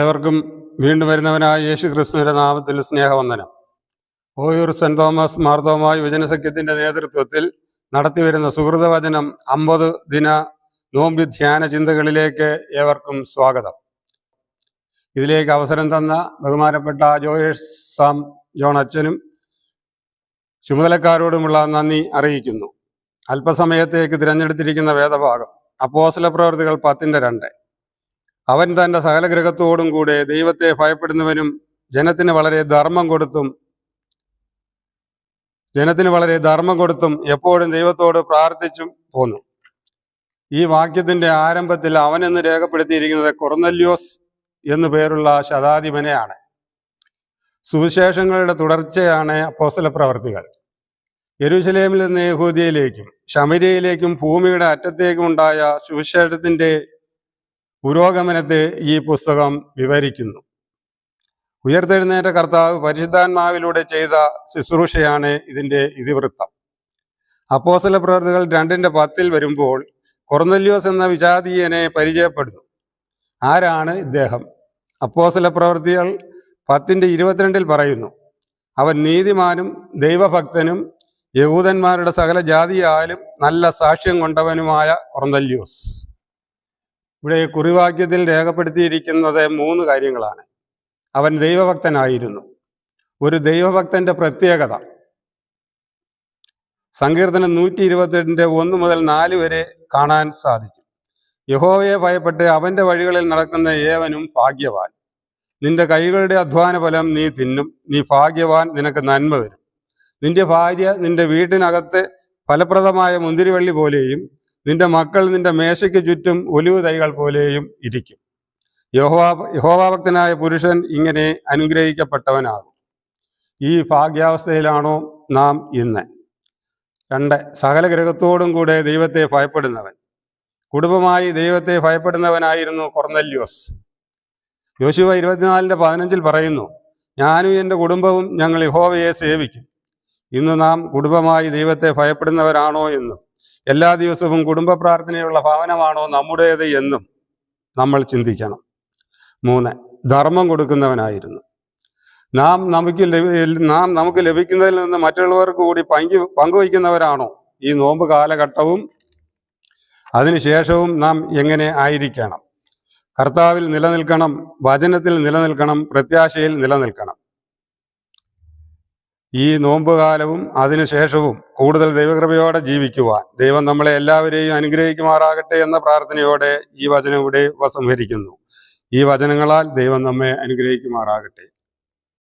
ഏവർക്കും വീണ്ടും വരുന്നവനായ യേശു ക്രിസ്തുവിന്റെ നാമത്തിൽ സ്നേഹവന്ദനം. ഓയൂർ സെന്റ് തോമസ് മാർത്തോമ യുവജനസഖ്യത്തിന്റെ നേതൃത്വത്തിൽ നടത്തിവരുന്ന സുഹൃതവചനം അമ്പത് ദിന നോമ്പ് ധ്യാന ചിന്തകളിലേക്ക് ഏവർക്കും സ്വാഗതം. ഇതിലേക്ക് അവസരം തന്ന ബഹുമാനപ്പെട്ട ജോയേഷ് സാം ജോൺ അച്ഛനും ചുമതലക്കാരോടുമുള്ള നന്ദി അറിയിക്കുന്നു. അല്പസമയത്തേക്ക് തിരഞ്ഞെടുത്തിരിക്കുന്ന വേദഭാഗം അപ്പോസല പ്രവൃത്തികൾ പത്തിന്റെ രണ്ട്. അവൻ തന്റെ സകലഗ്രഹത്തോടും കൂടെ ദൈവത്തെ ഭയപ്പെടുന്നവനും ജനത്തിന് വളരെ ധർമ്മം കൊടുത്തും ജനത്തിന് വളരെ ധർമ്മം കൊടുത്തും എപ്പോഴും ദൈവത്തോട് പ്രാർത്ഥിച്ചും പോന്നു. ഈ വാക്യത്തിന്റെ ആരംഭത്തിൽ അവൻ അവനെന്ന് രേഖപ്പെടുത്തിയിരിക്കുന്നത് കൊറന്നല്യോസ് എന്നു പേരുള്ള ശതാധിപനെയാണ്. സുവിശേഷങ്ങളുടെ തുടർച്ചയാണ് അപ്പോസ്തല പ്രവർത്തികൾ. യെരൂശലേമിൽ നിന്ന് യഹൂദിയയിലേക്കും ശമരിയയിലേക്കും ഭൂമിയുടെ അറ്റത്തേക്കും ഉണ്ടായ സുവിശേഷത്തിന്റെ പുരോഗമനത്തെ ഈ പുസ്തകം വിവരിക്കുന്നു. ഉയർത്തെഴുന്നേറ്റ കർത്താവ് പരിശുദ്ധാത്മാവിലൂടെ ചെയ്ത ശുശ്രൂഷയാണ് ഇതിന്റെ ഇതിവൃത്തം. അപ്പോസല പ്രവർത്തികൾ രണ്ടിന്റെ പത്തിൽ വരുമ്പോൾ കൊർന്നല്യോസ് എന്ന വിജാതീയനെ പരിചയപ്പെടുന്നു. ആരാണ് ഇദ്ദേഹം? അപ്പോസല പ്രവർത്തികൾ പത്തിന്റെ ഇരുപത്തിരണ്ടിൽ പറയുന്നു അവൻ നീതിമാനും ദൈവഭക്തനും യഹൂദന്മാരുടെ സകല ജാതിയായാലും നല്ല സാക്ഷ്യം കൊണ്ടവനുമായ കൊർന്നല്യോസ്. ഇവിടെ കുറിവാക്യത്തിൽ രേഖപ്പെടുത്തിയിരിക്കുന്നത് മൂന്ന് കാര്യങ്ങളാണ്. അവൻ ദൈവഭക്തനായിരുന്നു. ഒരു ദൈവഭക്തന്റെ പ്രത്യേകത. സങ്കീർത്തനം നൂറ്റി ഇരുപത്തിരണ്ടിന്റെ ഒന്ന് മുതൽ നാല് വരെ കാണാൻ സാധിക്കും. യഹോവയെ ഭയപ്പെട്ട് അവന്റെ വഴികളിൽ നടക്കുന്ന ഏവനും ഭാഗ്യവാൻ. നിന്റെ കൈകളുടെ അധ്വാന ഫലം നീ തിന്നും. നീ ഭാഗ്യവാൻ നിനക്ക് നന്മ വരും. നിന്റെ ഭാര്യ നിന്റെ വീട്ടിനകത്ത് ഫലപ്രദമായ മുന്തിരിവള്ളി പോലെയും നിന്റെ മക്കൾ നിന്റെ മേശയ്ക്ക് ചുറ്റും ഒലിവ് തൈകൾ പോലെയും ഇരിക്കും. യഹോവാ യഹോവാഭക്തനായ പുരുഷൻ ഇങ്ങനെ അനുഗ്രഹിക്കപ്പെട്ടവനാകും. ഈ ഭാഗ്യാവസ്ഥയിലാണോ നാം ഇന്ന്. രണ്ട് സകല ഗ്രഹത്തോടും കൂടെ ദൈവത്തെ ഭയപ്പെടുന്നവൻ. കുടുംബമായി ദൈവത്തെ ഭയപ്പെടുന്നവനായിരുന്നു കൊർന്നല്യോസ്. യോശുവ ഇരുപത്തിനാലിന്റെ പതിനഞ്ചിൽ പറയുന്നു ഞാനും എന്റെ കുടുംബവും ഞങ്ങൾ യഹോവയെ സേവിക്കും. ഇന്ന് നാം കുടുംബമായി ദൈവത്തെ ഭയപ്പെടുന്നവരാണോ എന്നും. എല്ലാ ദിവസവും കുടുംബ പ്രാർത്ഥനയുള്ള ഭവനമാണോ നമ്മുടേത് എന്നും നമ്മൾ ചിന്തിക്കണം. മൂന്ന് ധർമ്മം കൊടുക്കുന്നവനായിരുന്നു. നാം നമുക്ക് നാം നമുക്ക് ലഭിക്കുന്നതിൽ നിന്ന് മറ്റുള്ളവർക്ക് കൂടി പങ്കു പങ്കുവയ്ക്കുന്നവരാണോ? ഈ നോമ്പ് കാലഘട്ടവും അതിനുശേഷവും നാം എങ്ങനെ ആയിരിക്കണം? കർത്താവിൽ നിലനിൽക്കണം വചനത്തിൽ നിലനിൽക്കണം പ്രത്യാശയിൽ നിലനിൽക്കണം. ഈ നോമ്പുകാലവും അതിനുശേഷവും കൂടുതൽ ദൈവകൃപയോടെ ജീവിക്കുവാൻ. ദൈവം നമ്മളെ എല്ലാവരെയും അനുഗ്രഹിക്കുമാറാകട്ടെ എന്ന പ്രാർത്ഥനയോടെ ഈ വചനം ഇവിടെ ഉപസംഹരിക്കുന്നു. ഈ വചനങ്ങളാൽ ദൈവം നമ്മെ അനുഗ്രഹിക്കുമാറാകട്ടെ.